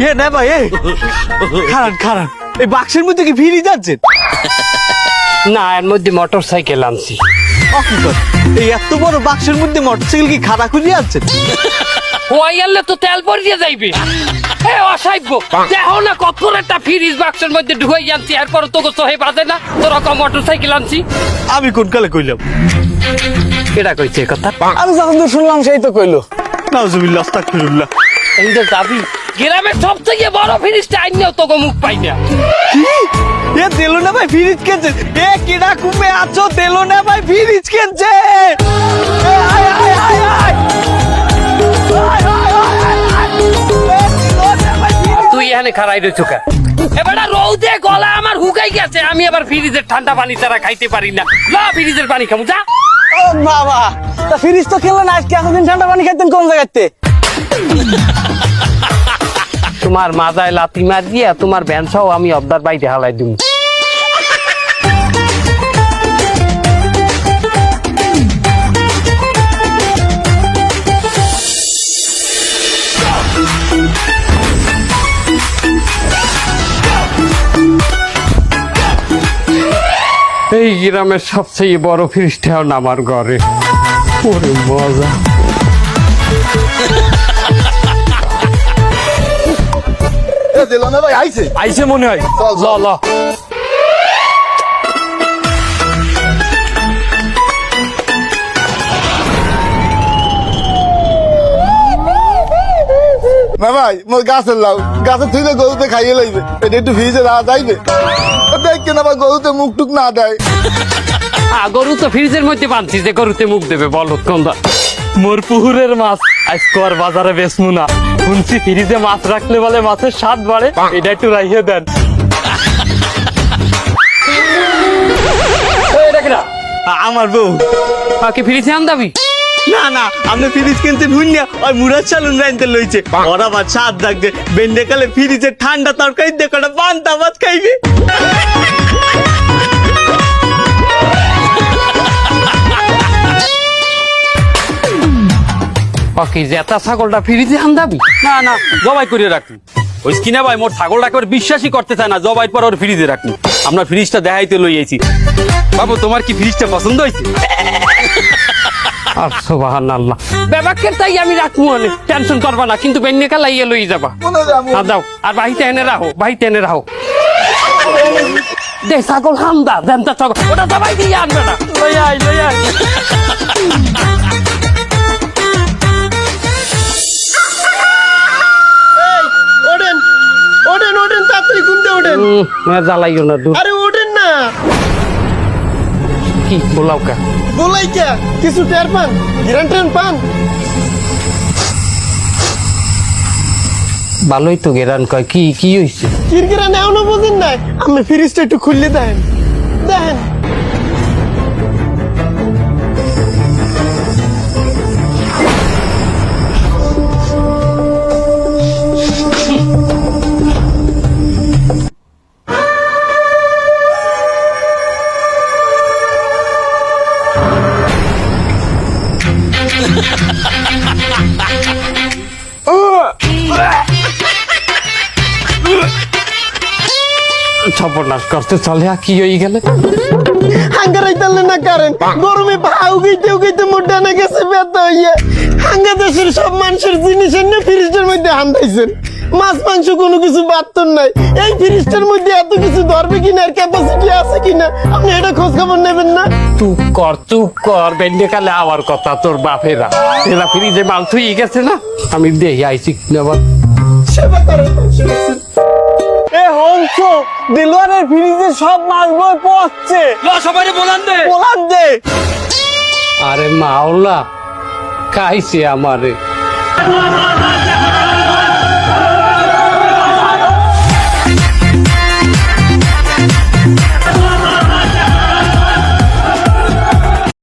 এ না ভাই এ। খারান খারান। এই বাক্সের মধ্যে কি ফিরি যাচ্ছেন না এর মধ্যে মোটর সাইকেল আনছি এই এত বড় বাক্সের মধ্যে মোটরসাইকেল কি খাড়া খুঁজে যাচ্ছেন ওয়াই আনলে তো তেল পরিয়ে যাইবে। এ অসাইব দেখো না কত একটা ফ্রিজ বাক্সের মধ্যে ঢুকাই আনছি এরপর তোকে সহে বাজে না? তোর রকম মোটর সাইকেল আনছি। আমি কোন কালে কইলাম? এটা কইছে কথা? আমি যখন শুনলাম সেই তো কইলো। নাউজুবিল্লাহ আস্তাগফিরুল্লাহ। এই যে যাবি গ্রামের সব থেকে বড় ফ্রিজটা আইনেও তোকে মুখ পাই না। এ তেলো না ভাই ফ্রিজ কিনছে? এ কিডা কুমে আছো তেলো না ভাই ফ্রিজ কিনছে? আয়, আয়, আয়, আয়। তুই এখানে খারাই রয়েছ কা এবার রৌদে গলা আমার হুকাই গেছে আমি আবার ফ্রিজের ঠান্ডা পানি ছাড়া খাইতে পারি না। না ফ্রিজের পানি খাব যা। ও বাবা তা ফ্রিজ তো খেললেন আজকে এতদিন ঠান্ডা পানি খাইতেন কোন জায়গাতে? তোমার মাজায় লাথি মার দিয়া তোমার ভ্যানসাও আমি অবদার বাইরে হালাই দিম। এই গ্রামের সবচেয়ে বড় ফ্রিজটাও নামার ঘরে। ওরে মজা। দিল না ভাই আইছে। আইসে মনে হয়। ল ল। না ভাই মোর গাছের লাউ। গাছের থেকে গরুতে খাইয়ে লাইবে। এটা একটু ফ্রিজে রাখা যাইবে। দেখ কেন আবার গরুতে মুখ টুক না দেয়। আ, গরু তো ফ্রিজের মধ্যে বানছি যে গরুতে মুখ দেবে বলো কোনটা মোর পুকুরের মাছ আজকে আর বাজারে বেচমু না। শুনছি ফ্রিজে মাছ রাখলে বলে মাছের স্বাদ বাড়ে। এটা একটু রাইয়ে দেন। আমার বউ। কাকে ফ্রিজে আনদাবি না না আপনি ফ্রিজ কিনতে ভুলিয়া ওই মুরাদ চালুন রাইনতে লইছে। ওরা আমার স্বাদ লাগবে। বেন্ডে কালে ফ্রিজে ঠান্ডা তরকারি দেখো বান্তা মাছ খাইবে। কাকি জেতা ছাগলটা ফ্রিজে আন দাবি না না জবাই করে রাখুন ওই কিনা ভাই মোর ছাগলটা একবার বিশ্বাসই করতে চায় না জবাই পর ওর ফ্রিজে রাখুন আমরা ফ্রিজটা দেখাইতে লইয়েছি বাবু তোমার কি ফ্রিজটা পছন্দ হয়েছে আর সোবাহান আল্লাহ তাই আমি রাখব অনেক টেনশন করবা না কিন্তু লই যাবা। আর দাও আর বাহিতে এনে রাখো বাহিতে এনে রাখো। দে ছাগল হামদা দেন তা ছাগল। ওটা সবাই দিয়ে আনবে না। লই লই আই ওঠেন জ্বালাইও না দূর। আরে ওঠেন না। কি বলাও কা? বলাই কে? কিছু টের পান? পান? ভালোই তো গেরান কয় কি কি হইছে? কিরকিরা নেওনো বুঝেন নাই। আমি ফ্রিজটা একটু খুললে দেখেন। দেখেন। সর্বনাশ করতে চলে কি হয়ে গেলে? হাঙ্গারাই তাহলে না কারেন, গরমে ভাও গইতে গইতে মোটা না গেছে, ব্যথা হইয়া। হাঙ্গা দেশের সব মানুষের জিনিস এনে ফ্রিজের মধ্যে হান্দাইছেন মাছ মাংস কোনো কিছু বাড়তন নাই। এই ফ্রিজটার মধ্যে এত কিছু ধরবে কিনা? আর ক্যাপাসিটি আছে কিনা? আপনি এটা খোঁজ খবর নেবেন না? চুপ কর চুপ কর বেন্ডে কালে আবার কথা তোর বাপেরা। এরা ফ্রিজে মাল থুই গেছে না? আমি দেই আইছি নেবার সেবা করেন এ হংস দিলওয়ারের ফ্রিজে সব মাছ বই পচছে সবাই বলান দে। দে। আরে মাওলা খাইছে আমারে।